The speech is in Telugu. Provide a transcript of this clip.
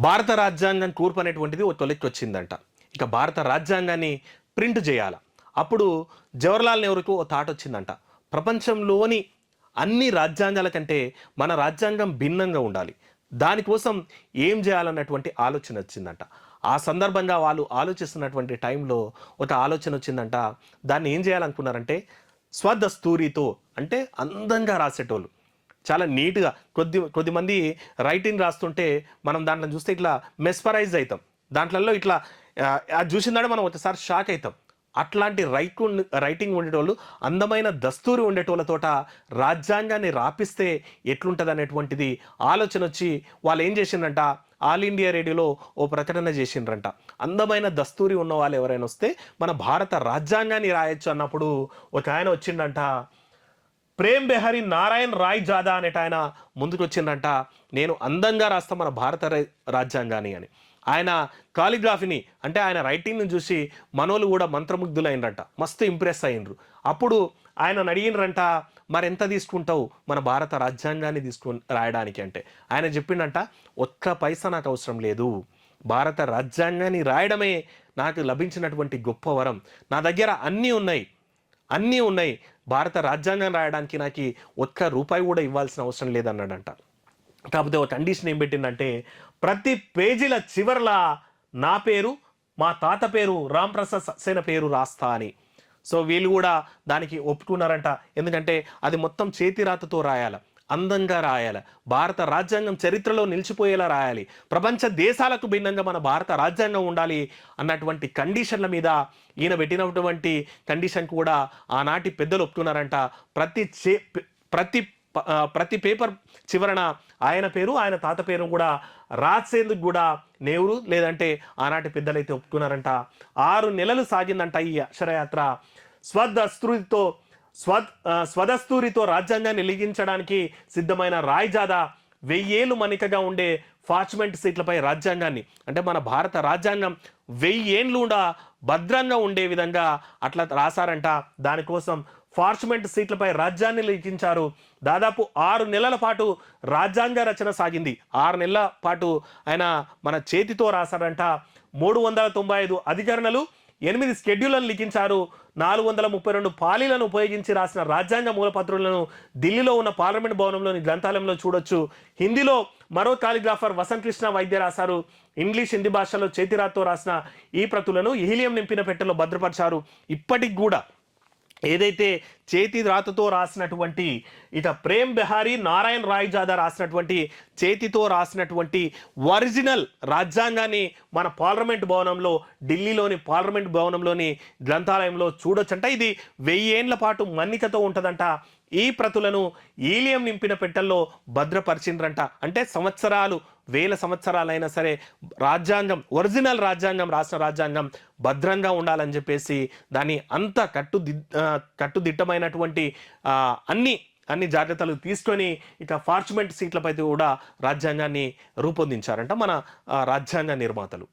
భారత రాజ్యాంగం కూర్పు అనేటువంటిది ఓ తొలికి వచ్చిందంట ఇక భారత రాజ్యాంగాన్ని ప్రింట్ చేయాల. అప్పుడు జవహర్లాల్ నెహ్రూకు ఓ థాట్ వచ్చిందంట. ప్రపంచంలోని అన్ని రాజ్యాంగాల కంటే మన రాజ్యాంగం భిన్నంగా ఉండాలి. దానికోసం ఏం చేయాలన్నటువంటి ఆలోచన వచ్చిందంట. ఆ సందర్భంగా వాళ్ళు ఆలోచిస్తున్నటువంటి టైంలో ఒక ఆలోచన వచ్చిందంట. దాన్ని ఏం చేయాలనుకున్నారంటే స్వదస్తూరితో అంటే అందంగా రాసేటోళ్ళు. చాలా నీట్గా కొద్ది కొద్దిమంది రైటింగ్ రాస్తుంటే మనం దాంట్లో చూస్తే ఇట్లా మెస్పరైజ్ అవుతాం దాంట్లలో ఇట్లా అది చూసిందంటే మనం ఒకసారి షాక్ అవుతాం అట్లాంటి రైట్ రైటింగ్ ఉండేటోళ్ళు అందమైన దస్తూరి ఉండేటోళ్ళతోట రాజ్యాంగాన్ని రాపిస్తే ఎట్లుంటుంది అనేటువంటిది ఆలోచన వచ్చి వాళ్ళు ఏం చేసిండ్రంట? ఆల్ ఇండియా రేడియోలో ఓ ప్రకటన చేసిండ్రంట. అందమైన దస్తూరి ఉన్న వాళ్ళు ఎవరైనా వస్తే మన భారత రాజ్యాంగాన్ని రాయొచ్చు అన్నప్పుడు ఒక ఆయన వచ్చిండంట. ప్రేమ్ బెహరీ నారాయణ్ రాయ్ జాదా అనేట ఆయన ముందుకు వచ్చిందంట నేను అందంగా రాస్తా మన భారత రాజ్యాంగాన్ని అని. ఆయన కాలిగ్రాఫీని అంటే ఆయన రైటింగ్ని చూసి మనోళ్ళు కూడా మంత్రముగ్ధులైనరంట. మస్తు ఇంప్రెస్ అయ్యిండ్రు. అప్పుడు ఆయన అడిగినరంట మరి ఎంత తీసుకుంటావు మన భారత రాజ్యాంగాన్ని తీసుకు రాయడానికి? అంటే. ఆయన చెప్పిండంట ఒక్క పైసా నాకు అవసరం లేదు. భారత రాజ్యాంగాన్ని రాయడమే నాకు లభించినటువంటి గొప్ప వరం. నా దగ్గర అన్నీ ఉన్నాయి. అన్నీ ఉన్నాయి. భారత రాజ్యాంగం రాయడానికి నాకు ఒక్క రూపాయి కూడా ఇవ్వాల్సిన అవసరం లేదన్నాడంట. కాకపోతే ఒక కండిషన్ ఏం పెట్టిందంటే ప్రతి పేజీల చివరలా నా పేరు మా తాత పేరు రామ్ ప్రసాద్ పేరు రాస్తా అని. సో వీళ్ళు కూడా దానికి ఒప్పుకున్నారంట. ఎందుకంటే అది మొత్తం చేతి రాతతో రాయాలి. అందంగా రాయాలి. భారత రాజ్యాంగం చరిత్రలో నిలిచిపోయేలా రాయాలి. ప్రపంచ దేశాలకు భిన్నంగా మన భారత రాజ్యాంగం ఉండాలి అన్నటువంటి కండిషన్ల మీద ఈయన పెట్టినటువంటి కండిషన్ కూడా ఆనాటి పెద్దలు ఒప్పుకున్నారంట. ప్రతి చే ప్రతి ప్రతి పేపర్ చివరన ఆయన పేరు ఆయన తాత పేరు కూడా రాసేందుకు కూడా నెహ్రూ లేదంటే ఆనాటి పెద్దలైతే ఒప్పుకున్నారంట. ఆరు నెలలు సాగిందంట ఈ అక్షరయాత్ర. స్వదస్తృతితో స్వ స్వదస్తూరితో రాజ్యాంగాన్ని లిగించడానికి సిద్ధమైన రాయ్జాదా వెయ్యేలు వెయ్యేళ్ళు మనికగా ఉండే పార్చ్మెంట్ సీట్లపై రాజ్యాంగాన్ని అంటే మన భారత రాజ్యాంగం వెయ్యేండ్లు భద్రంగా ఉండే విధంగా అట్లా రాశారంట. దానికోసం పార్చ్మెంట్ సీట్లపై రాజ్యాన్ని లిఖించారు దాదాపు ఆరు నెలల పాటు రాజ్యాంగ రచన సాగింది. ఆరు నెలల పాటు ఆయన మన చేతితో రాశారంట. మూడు వందల తొంభై ఐదు అధికరణలు ఎనిమిది షెడ్యూళ్ళను లిఖించారు. నాలుగు వందల ముప్పై రెండు పాలీలను ఉపయోగించి రాసిన రాజ్యాంగ మూలపత్రులను ఢిల్లీలో ఉన్న పార్లమెంట్ భవనంలోని గ్రంథాలయంలో చూడొచ్చు. హిందీలో మరో కాలిగ్రాఫర్ వసంత్ కృష్ణ వైద్య రాశారు. ఇంగ్లీష్ హిందీ భాషలో చేతిరాతో రాసిన ఈ ప్రతులను హీలియం నింపిన పెట్టెలో భద్రపరిచారు. ఇప్పటికి కూడా ఏదైతే చేతి రాతతో రాసినటువంటి ఇట ప్రేమ్ బిహారీ నారాయణ్ రాయ్ జాదా రాసినటువంటి చేతితో రాసినటువంటి ఒరిజినల్ రాజ్యాంగాన్ని మన పార్లమెంట్ భవనంలో ఢిల్లీలోని పార్లమెంట్ భవనంలోని గ్రంథాలయంలో చూడొచ్చంట. ఇది వెయ్యేండ్ల పాటు మన్నికతో ఉంటుందంట. ఈ ప్రతులను ఈలియం నింపిన పెట్టెల్లో భద్రపరిచిండ్రంట. అంటే సంవత్సరాలు వేల సంవత్సరాలైనా సరే రాజ్యాంగం ఒరిజినల్ రాజ్యాంగం రాష్ట్ర రాజ్యాంగం భద్రంగా ఉండాలని చెప్పేసి దాన్ని అంత కట్టు కట్టుదిట్టమైనటువంటి అన్ని అన్ని జాగ్రత్తలు తీసుకొని ఇక పార్చ్మెంట్ సీట్లపై కూడా రాజ్యాంగాన్ని రూపొందించారంట మన రాజ్యాంగ నిర్మాతలు.